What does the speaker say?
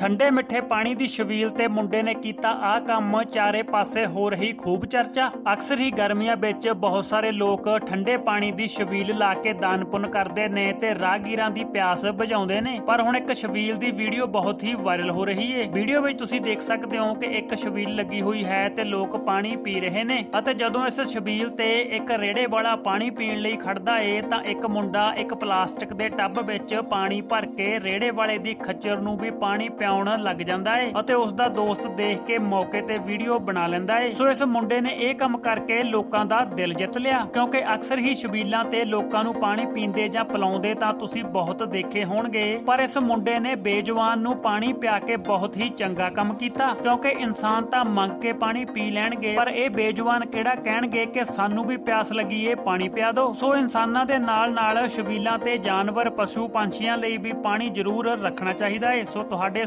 ਠੰਡੇ ਮਿੱਠੇ ਪਾਣੀ ਦੀ ਛਬੀਲ ਤੇ ਮੁੰਡੇ ਨੇ ਕੀਤਾ ਆਹ ਕੰਮ। ਚਾਰੇ ਪਾਸੇ ਹੋ ਰਹੀ ਖੂਬ ਚਰਚਾ। ਅਕਸਰ ਹੀ ਗਰਮੀਆਂ ਵਿੱਚ ਬਹੁਤ ਸਾਰੇ ਲੋਕ ਠੰਡੇ ਪਾਣੀ ਦੀ ਛਬੀਲ ਲਾ ਕੇ ਦਾਨ ਪੁੰਨ ਕਰਦੇ ਨੇ ਤੇ ਰਾਹਗੀਰਾਂ ਦੀ ਪਿਆਸ ਬੁਝਾਉਂਦੇ ਨੇ। ਪਰ ਹੁਣ ਇੱਕ ਛਬੀਲ ਦੀ ਵੀਡੀਓ ਬਹੁਤ ਹੀ ਵਾਇਰਲ ਹੋ ਰਹੀ ਹੈ ਵੀਡੀਓ ਵਿੱਚ ਤੁਸੀਂ ਦੇਖ ਸਕਦੇ ਹੋ ਕਿ ਇੱਕ ਛਬੀਲ ਲੱਗੀ ਹੋਈ ਹੈ ਤੇ ਲੋਕ ਪਾਣੀ ਪੀ ਰਹੇ ਨੇ। ਅਤੇ ਜਦੋਂ ਇਸ ਛਬੀਲ ਤੇ ਇੱਕ ਰੇੜੇ ਵਾਲਾ ਪਾਣੀ ਪੀਣ ਲਈ ਖੜਦਾ ਏ, ਤਾਂ ਇੱਕ ਮੁੰਡਾ ਇੱਕ ਪਲਾਸਟਿਕ ਦੇ ਟੱਬ ਵਿੱਚ ਪਾਣੀ ਭਰ ਕੇ ਰੇੜੇ ਵਾਲੇ ਦੀ ਖੱਚਰ ਨੂੰ ਵੀ ਪਾਣੀ ਪਿਆਉਣ ਲੱਗ ਜਾਂਦਾ ਏ ਅਤੇ ਉਸ ਦਾ ਦੋਸਤ ਦੇਖ ਕੇ ਮੌਕੇ ਤੇ ਵੀਡੀਓ ਬਣਾ ਲੈਂਦਾ ਏ। ਸੋ ਇਸ ਮੁੰਡੇ ਨੇ ਇਹ ਕੰਮ ਕਰਕੇ ਲੋਕਾਂ ਦਾ ਦਿਲ ਜਿੱਤ ਲਿਆ। ਕਿਉਂਕਿ ਅਕਸਰ ਹੀ ਛਬੀਲਾਂ ਤੇ ਲੋਕਾਂ ਨੂੰ ਪਾਣੀ ਪੀਂਦੇ ਜਾਂ ਪਿਲਾਉਂਦੇ ਤਾਂ ਤੁਸੀਂ ਬਹੁਤ ਦੇਖੇ ਹੋਣਗੇ। ਪਰ ਇਸ ਮੁੰਡੇ ਨੇ ਬੇਜਵਾਨ ਨੂੰ ਪਾਣੀ ਪਿਆ ਕੇ ਬਹੁਤ ਹੀ ਚੰਗਾ ਕੰਮ ਕੀਤਾ। ਕਿਉਂਕਿ ਇਨਸਾਨ ਤਾਂ ਮੰਗ ਕੇ ਪਾਣੀ ਪੀ ਲੈਣਗੇ, ਪਰ ਇਹ ਬੇਜਵਾਨ ਕਿਹੜਾ ਕਹਿਣਗੇ ਕਿ ਸਾਨੂੰ ਵੀ ਪਿਆਸ ਲੱਗੀ ਏ, ਪਾਣੀ ਪਿਆ ਦਿਓ ਸੋ ਇਨਸਾਨਾਂ ਦੇ ਨਾਲ ਨਾਲ ਛਬੀਲਾਂ ਤੇ ਜਾਨਵਰ ਪਸ਼ੂ ਪੰਛੀਆਂ ਲਈ ਵੀ ਪਾਣੀ ਜ਼ਰੂਰ ਰੱਖਣਾ ਚਾਹੀਦਾ ਏ। ਸੋ ਤੁਹਾਡੇ